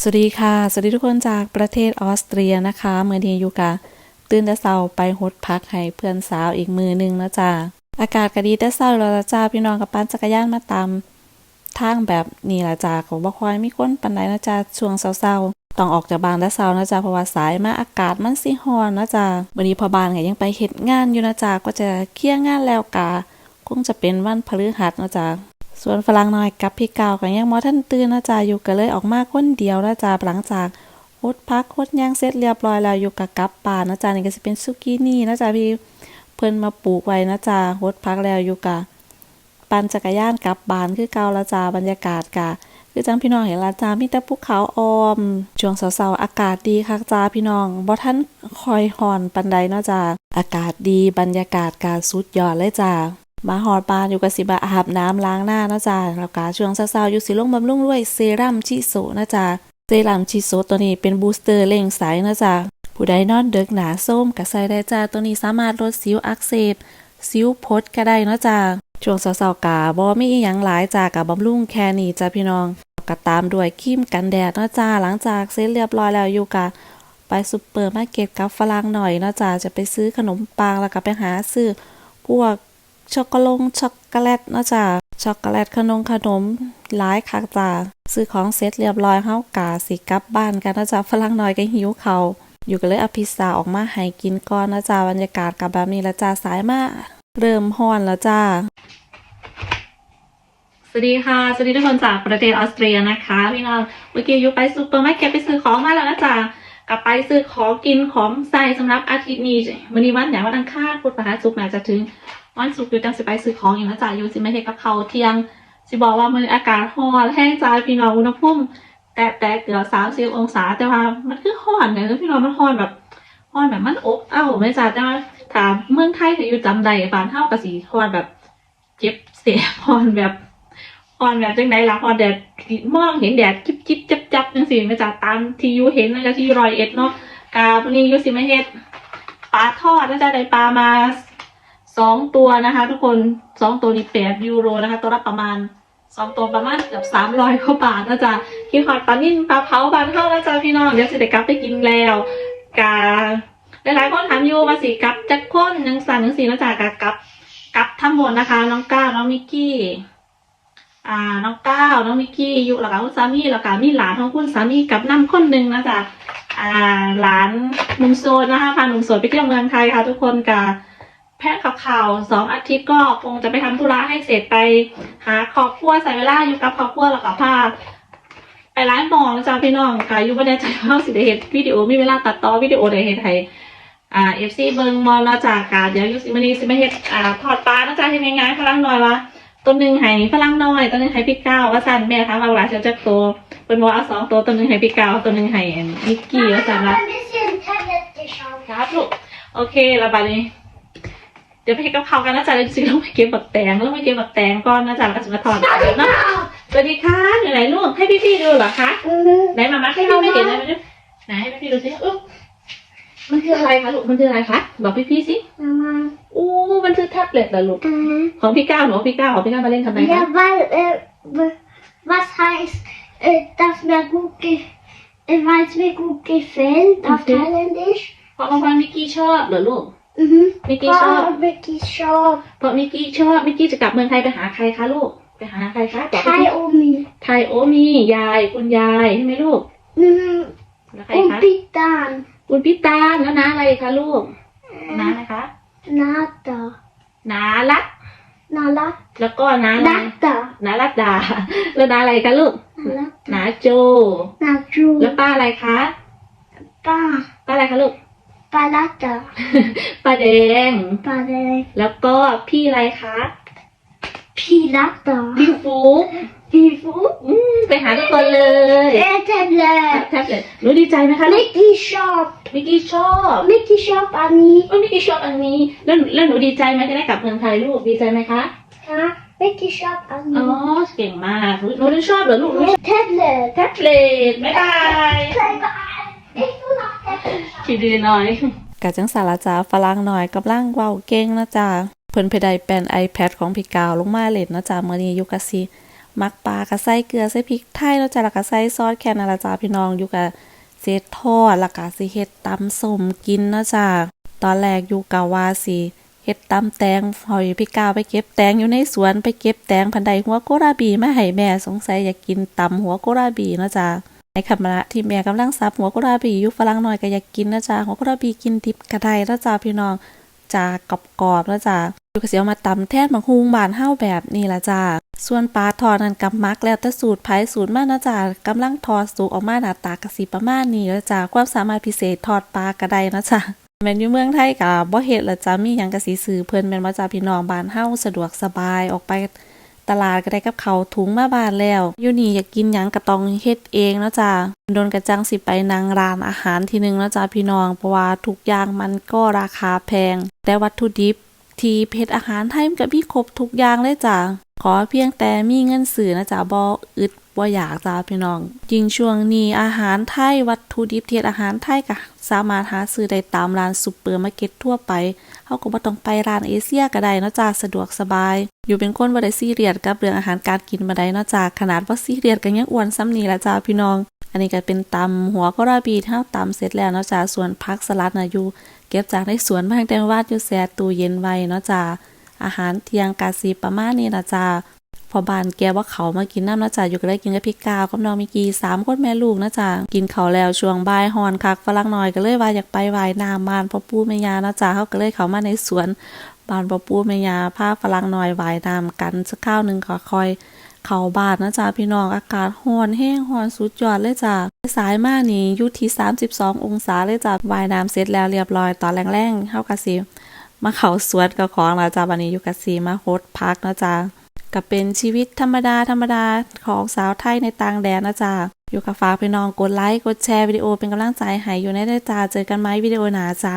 สวัสดีค่ะ สวัสดีทุกคนจากประเทศออสเตรียนะคะเมื่อนี้อยู่กะตื่นแต่เช้าไปฮดพักให้เพื่อนสาวอีกมือหนึงนะจ๊ะอากาศก็ดีแต่เช้าแล้วละจ้าพี่น้องกับปั่นจักรยานมาตามทางแบบนี้ละจ้าของบ่ค่อยมีคนปานใดนะจ๊ะช่วงเช้าๆต้องออกจากบ้านแต่เช้านะจ๊ะเพราะว่าสายมาอากาศมันสิร้อนนะจ๊ะวันนี้พอบ้านก็ยังไปเฮ็ดงานอยู่นะจ๊ะก็จะเคลียร์งานแล้วกะคงจะเป็นวันพฤหัสนะจ๊ะ ส่วนฝรั่งน้อยกับพี่เก่าก็ยังมอท่านตื่นนะจ๊ะอยู่ก็เลยออกมาคนเดียวนะจ๊ะหลังจากฮดพักฮดย่างเสร็จเรียบร้อยแล้วอยู่กับกับป่านะจ๊ะนี่ก็จะเป็นซุกี้นี่นะจ๊ะพี่เพิ่นมาปลูกไว้นะจ๊ะฮดพักแล้วอยู่กับปั่นจักรยานกลับบ้านคือเก่าละจ๊ะบรรยากาศกะคือจังพี่น้องเห็นละจ้ามีแต่ภูเขาออมช่วงเช้าๆอากาศดีคักจ้าพี่น้องบ่ทันคอยหอนปันใดเนาะจ้าอากาศดีบรรยากาศกาสุดยอดเลยจ้า มาหอดปานอยู่กับสิบาอาบน้ำล้างหน้านะจ๊ะแล้วก็ช่วงเช้าๆอยู่สิลงบำรุงด้วยเซรั่มชิโซนะจ๊ะเซรั่มชิโซตัวนี้เป็นบูสเตอร์เร่งใสนะจ๊ะผู้ใดนอนเดึกหนาส้มก็ใส่ได้จ้าตัวนี้สามารถลดสิวอักเสบสิวพดก็ได้นะจ้ะช่วงเช้าๆกะบ่มีอีหยังหลายจ้ะกับบำรุงแค่นี้จ้ะพี่น้องก็ตามด้วยครีมกันแดดนะจ้าหลังจากเสร็จเรียบร้อยแล้วอยู่กะไปซุปเปอร์มาร์เก็ตกับฝรั่งหน่อยนะจ้าจะไปซื้อขนมปังแล้วก็ไปหาซื้อพวก ช็อกโกลตช็อกโกแลตนะจ้ะช็อกโกแลตขนมขนมหลายคักจ้ะซื้อของเสร็จเรียบร้อยเฮากาสิกลับบ้านกันนะจ๊ะฝรั่งน้อยก็หิวเขาอยู่ก็เลยเอาพิซซ่าออกมาให้กินก่อนนะจ๊ะบรรยากาศกับแบบนี้ละจ้าสายมาเริ่มฮ้อนแล้วจ้าสวัสดีค่ะ สวัสดีทุกคนจากประเทศออสเตรียนะคะ พี่น้อง เมื่อกี้อยู่ไปซูเปอร์มาร์เก็ตไปซื้อของมาแล้วนะจ๊ะกลับไปซื้อของกินของใส่สำหรับอาทิตย์นี้วันนี้วันไหนวันอังคารพุธพฤหัสศุกร์น่าจะถึง วันศุกร์อยู่จังสิไปซื้อของอย่างนะจ๊ะอยู่สิไม่เฮ็ดกับเขาเที่ยงสิบอกว่ามันอากาศร้อนแห้งจ้าพี่น้องอุณหภูมิแต่แต่เกือบสามสิบองศาแต่ว่ามันคือร้อนเนี่ยพี่น้องมันร้อนแบบร้อนแบบมันอบอ้าวไม่จ้าแต่ว่าถามเมืองไทยถ้าอยู่จำใดบานเฮาก็สิร้อนแบบเจ็บเสียร้อนแบบร้อนแบบจังไดล่ะร้อนแดดมองเห็นแดดจิบจิบจับจับจังซี่ไม่จ้าตามที่อยู่เห็นนะจ๊ะที่รอยเอ็ดเนาะกาวันนี้อยู่สิไม่เฮ็ดปลาทอดนะจ๊ะได้ปลามา สองตัวนะคะ ทุกคนสองตัวนี้แปดยูโรนะคะ ตัวละประมาณสองตัวประมาณเกือบสามร้อยกว่าบาทนะจ๊ะคิดฮอดปลานิ่นปลาเผาบานเท่านะจ๊ะพี่น้องเดี๋ยวสิเด็กกลับไปกินแล้วกาหลายๆคนถามอยู่ว่าสิกลับจักคนยังสั่นยังสีนะจ๊ะกกลับกลับทั้งหมดนะคะ น้องก้าวน้องมิกกี้อ่าน้องก้าวน้องมิกกี้อยู่แล้วก็คุณสามีแล้วก็มีหลานของคุณสามีกับน้ำคนหนึ่งนะจ๊ะอ่าหลานหนุ่มโสดนะคะพาหนุ่มโสดไปเที่ยวเมืองไทยค่ะ ทุกคนกา แพทย์ข่าวข่าวสองอาทิตย์ก็คงจะไปทำธุระให้เสร็จไป หาครอบครัวใส่เวลาอยู่กับครอบครัวแล้วก็พาไปร้านหมองจ้าพี่น้องกาอยู่ประเทศไทยเฮาสิได้เห็นวิดีโอมีเวลาตัดต่อวิดีโอได้เห็นไทยอ่าเอฟซีเบิงมอลแล้วจากกาเดี๋ยวอยูสิมันนี้สิมาเฮ็ดอ่าทอดปลานะจ๊ะเฮ็ดง่ายๆพลังน้อยวะตัวหนึ่งให้พลังน้อยตัวหนึ่งให้พี่ก้าวว่าสั่นแม่ถามว่าเวลาจะจักตัวเป็นว่าเอาสองตัวตัวหนึ่งให้พี่ก้าวตัวหนึ่งให้นิกกี้ว่าสั่นละ ein bisschen Tablet geschaut. ครับลูกโอเคแล้วบัดนี้ เดี๋ยวไปเฮ็ดกับข้าวกันนะจ๊ะเดี๋ยวสิลงไปเก็บบักแตงลงไปเก็บบักแตงก่อนนะจ๊ะแล้วก็จะมาทอดเนาะสวัสดีค่ะอยู่ไหนลูกให้พี่ๆดูเหรอคะไหนมามาให้พี่ไม่เห็นเลยมาดูไหนให้พี่ๆดูสิอุ๊ยมันคืออะไรคะลูกมันคืออะไรคะบอกพี่ๆสิ Mama. อู้มันคือแท็บเล็ตเหรอลูก Äh, ของพี่ก้าวหนูเอาพี่ก้าวของพี่ก้าวมาเล่นทำไมคะ ja, weil, äh, w- was heißt, äh, dass mir gut ge äh, weil es mir gut gefällt auf Okay. Thailändisch? เพราะว่ามิกกี้ชอบเหรอลูก Mhm. Mickey Wow, Shop. Mickey Shop. เพราะมิกกี้ชอบมิกกี้จะกลับเมืองไทยไปหาใครคะลูก ไปหาใครคะบอกพี่ Thai Omi. ไทยโอมียายคุณยายใช่ไหมลูก Mhm. แล้วใคร Und คะ Pitan. คุณพี่ตาลแล้วน้าอะไรคะลูกน้าอะไรคะ Nada. น้ารัด Nala. แล้วก็น้าอะไร Nada. น้ารัดดา แล้วน้าอะไรคะลูก Nala. น้าโจ Naju. แล้วป้าอะไรคะ Pa. ป้าอะไรคะลูก Palata. ป้าแดง Pare. แล้วก็พี่อะไรคะ Pilata. พี่ฟุก Vivo. อืมไปหาทุกคนเลย Eh, Tablet. แท็บเล็ตรู้ดีใจไหมคะลูก Mickey Shop. มิกกี้ชอบ Mickey Shop Annie. โอ้ยมิกกี้ชอบอันนี้ แล้วแล้วหนูดีใจไหมจะได้กลับเมืองไทยลูกดีใจไหมคะ Ja, Mickey Shop อ๋อ Annie. เก่งมากหนูหนูชอบเหรอลูกหนู Tablet. แท็บเล็ตบ๊ายบาย Ich will noch Tablet. คิด ดีหน่อยกะจังสารจ้าฝรั่งหน่อยกับร่างเว้าเก่งนะจ๊ะเพิ่นไปได้เป็น iPad ของพี่กาวลงมาเล่นนะจ๊ะมื้อนี้อยู่กะสิมักปลาก็ใส่เกลือใส่พริกไทยแล้วจ้ะแล้วก็ใส่ซอสแค่นั้นละจ้าพี่น้องอยู่กับเศษทอดแล้วก็สิเฮ็ดตำส้มกินนะจ้าตอนแรกอยู่กะว่าสิเฮ็ดตำแตงหอยพี่กาวไปเก็บแตงอยู่ในสวนไปเก็บแตงพันใดหัวโกราบีมาให้แม่สงสัยอยากกินตำหัวโกราบีนะจ้า ในขณะที่แม่กำลังซับหัวกราบียู่ฝรั่งน้อยก็อยากกินนะจ้าหัวกราบีกินดิบก็ไดนะจ้าพี่น้องจ้ากรอบๆนะจ้าอยู่ก็สิเอามาตำแท่นบักฮุงบานเฮาแบบนี้ละจ้าส่วนปลาทอดนั้นกับมักแล้วแต่สูตรไผสูตรมันนะจ้ากำลังทอดสุกออกมาหน้าตากระสิประมาณนี้ล้วจ้าความสามารถพิเศษทอดปลากระไดนะจ้าแม่นอยู่เมืองไทยก็บ่เฮ็ดละจ้ามีหยังก็สิซื้อเพิ่นแม่นว่าจ้าพี่น้องบานเฮาสะดวกสบายออกไป ตลาดก็ได้กับเขาถุงมาบ้านแล้วอยู่นี่อยากกินหยังกะตองเฮ็ดเองเนาะจ้าโดนกระจังสิไปนางร้านอาหารทีนึงเนาะจ้าพี่น้องเพราะว่าทุกอย่างมันก็ราคาแพง แต่วัตถุดิบ ที่เพจอาหารไทยมันก็มีครบทุกอย่างเลยจ้ะขอเพียงแต่มีเงินซื้อนะจ๊ะบ่อึดบ่อยากจ้าพี่น้องยิงช่วงนี้อาหารไทยวัตถุดิบเทียดอาหารไทยก็สามารถหาซื้อได้ตามร้านซุปเปอร์มาร์เก็ตทั่วไปเฮาก็บ่ต้องไปร้านเอเชียก็ได้นะจ้าสะดวกสบาย อยู่เป็นคนบ่ได้ซีเรียสกับเรื่องอาหารการกินมาได้นะจ้าขนาดว่าซีเรียสก็ยังอ้วนซ้ำนี้ละจ้าพี่น้อง อันนี้ก็เป็นตำหัวกราบีที่เฮาตำเสร็จแล้วนะจ้าส่วนผักสลัดนะอยู่ เก็บจากในสวนมาตั้งแต่วาดอยู่แซ่ตู้เย็นไว้เนาะจ้าอาหารเที่ยงกาสีประมาณนี้นะจ้าพอบานแกว่าเขามากินน้ำนะจ้าอยู่ก็ได้กินกับพี่กาวกับน้องมิกีสามคนแม่ลูกนะจ้ากินเขาแล้วช่วงบ่ายฮอนคักฝรั่งน้อยก็เลยว่าอยากไปวายน้ำบานพ่อปู่แม่ยานะจ้าเขาก็เลยเขามาในสวนบานพ่อปู่แม่ย่าพาฝรั่งน้อยวายน้ำกันสักข้าวหนึ่งก็คอย เขาบานนะจ๊ะพี่น้องอากาศร้อนแห้งร้อนสุดยอดเลยจ้ะสายมากนี่ยู่ที่ 32 องศาเลยจ้ะวายน้ำเสร็จแล้วเรียบร้อยตอนแรงๆเฮากะสิมาเขาสวนกับของแล้วจ้ะวันนี้อยู่กะสิมาโฮสพักนะจ๊ะก็เป็นชีวิตธรรมดาธรรมดาของสาวไทยในต่างแดนนะจ๊ะอยู่กับฝากพี่น้องกดไลค์กดแชร์วิดีโอเป็นกำลังใจให้อยู่ในได้จ้าเจอกันไหมวิดีโอหนาจ้า